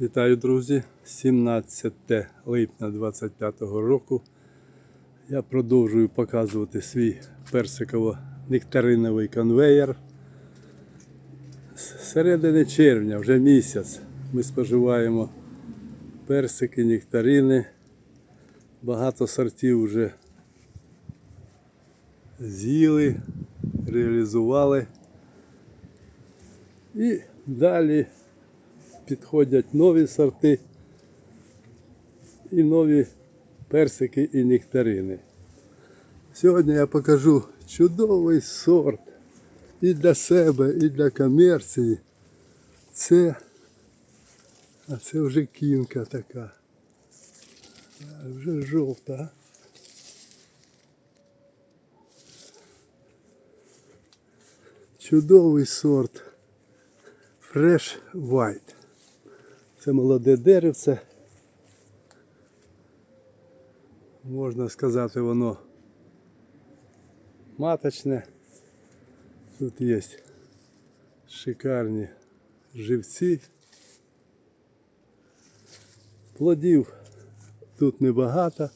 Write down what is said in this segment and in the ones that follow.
Вітаю, друзі! 17 липня 25 року. Я продовжую показувати свій персиково-нектариновий конвеєр. З середини червня, вже місяць, ми споживаємо персики, нектарини. Багато сортів вже з'їли, реалізували. І далі підходять нові сорти і нові персики і нектарини. Сьогодні я покажу чудовий сорт і для себе, і для комерції. Це, а це вже кінка така. Вже жовта. Чудовий сорт. Fresh White. Це молоде деревце. Можна сказати, воно маточне. Тут є шикарні живці. Плодів тут небагато.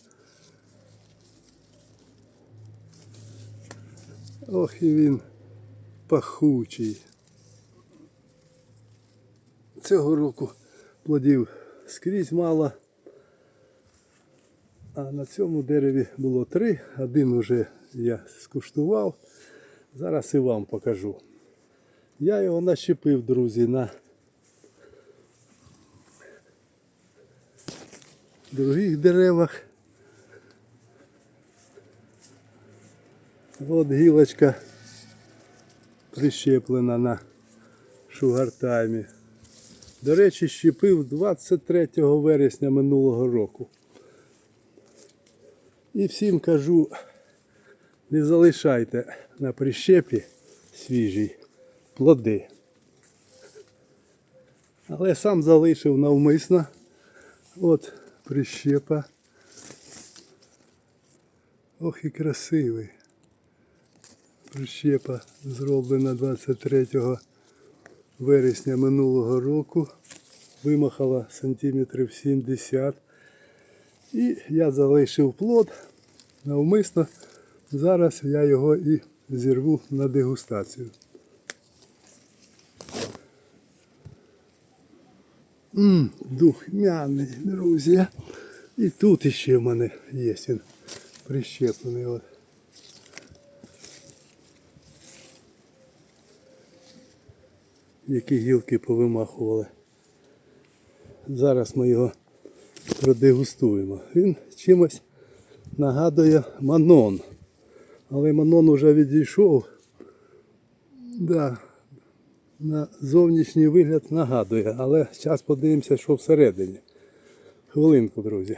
Ох і він пахучий. Цього року плодів скрізь мало. А на цьому дереві було три. Один уже я скуштував. Зараз і вам покажу. Я його нащепив, друзі, на других деревах. От гілочка прищеплена на шугартаймі. До речі, щепив 23 вересня минулого року. І всім кажу, не залишайте на прищепі свіжі плоди. Але сам залишив навмисно. От прищепа. Ох і красивий. Прищепа зроблена 23 вересня минулого року. Вимахала сантиметрів 70. І я залишив плод навмисно. Зараз я його і зірву на дегустацію. Ммм, духмяний, друзі. І тут іще в мене є він прищеплений. От. Які гілки повимахували. Зараз ми його продегустуємо. Він чимось нагадує манон. Але манон уже відійшов. Да, на зовнішній вигляд нагадує, але зараз подивимося, що всередині. Хвилинку, друзі.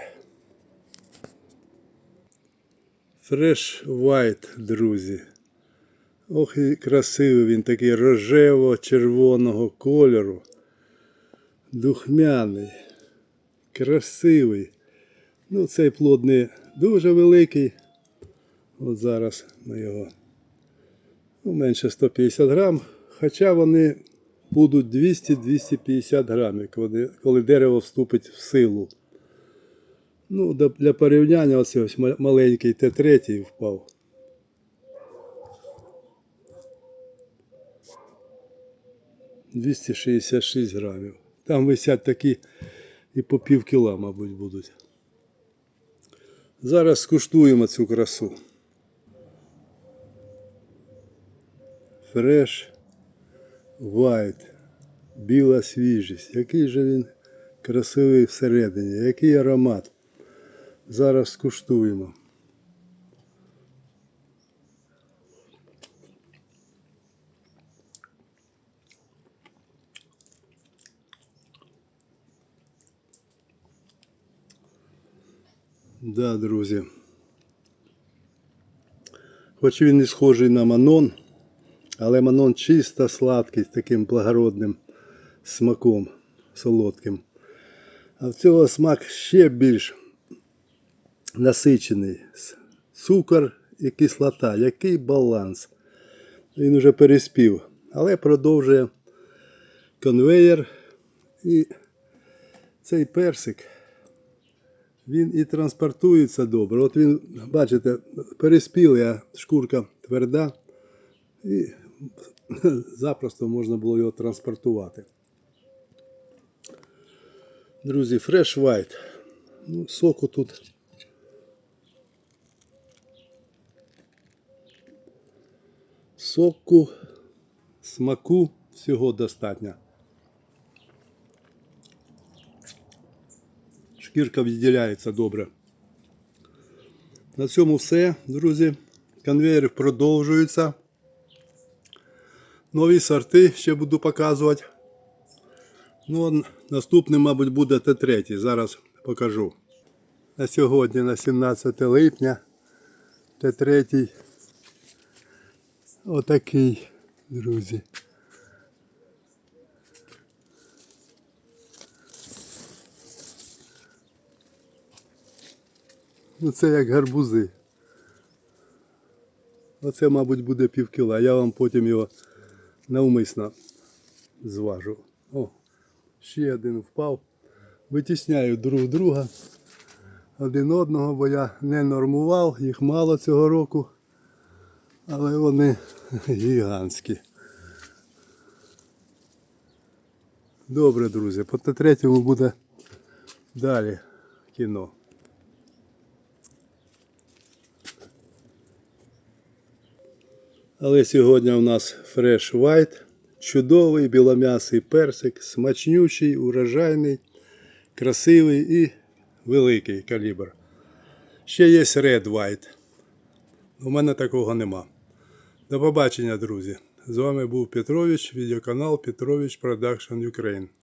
Fresh White, друзі. Ох і красивий він такий рожево-червоного кольору. Духмяний, красивий. Ну, цей плод не дуже великий. От зараз ми його ну, менше 150 грам. Хоча вони будуть 200-250 грамів, коли, коли дерево вступить в силу. Ну, для- порівняння оце ось маленький Т3 впав. Двісті шістдесят шість грамів. Там висять такі і по пів кіла, мабуть, будуть. Зараз скуштуємо цю красу. Фреш White. Біла свіжість. Який же він красивий всередині, який аромат. Зараз скуштуємо. Да, друзі. Хоч він і схожий на манон, але манон чисто сладкий, з таким благородним смаком солодким. А в цього смак ще більш насичений. Цукор і кислота. Який баланс. Він уже переспів, але продовжує конвеєр і цей персик, він і транспортується добре. От він, бачите, переспілий, а шкурка тверда. І запросто можна було його транспортувати. Друзі, Fresh White. Ну, соку тут. Соку, смаку всього достатньо. Шкірка відділяється добре. На цьому все, друзі. Конвейер продовжується. Нові сорти ще буду показувати. Ну, наступний, мабуть, буде Т3. Зараз покажу. На сьогодні, на 17 липня, Т3. Отакий, друзі. Ну, це як гарбузи. Оце, мабуть, буде пів кіла. Я вам потім його навмисно зважу. О, ще один впав. Витісняю друг друга один одного, бо я не нормував, їх мало цього року. Але вони гігантські. Добре, друзі, по третьому буде далі кіно. Але сьогодні у нас Fresh White. Чудовий білом'ясий персик, смачнючий, урожайний, красивий і великий калібр. Ще є Red White. У мене такого нема. До побачення, друзі. З вами був Петрович, відеоканал Петрович Production Ukraine.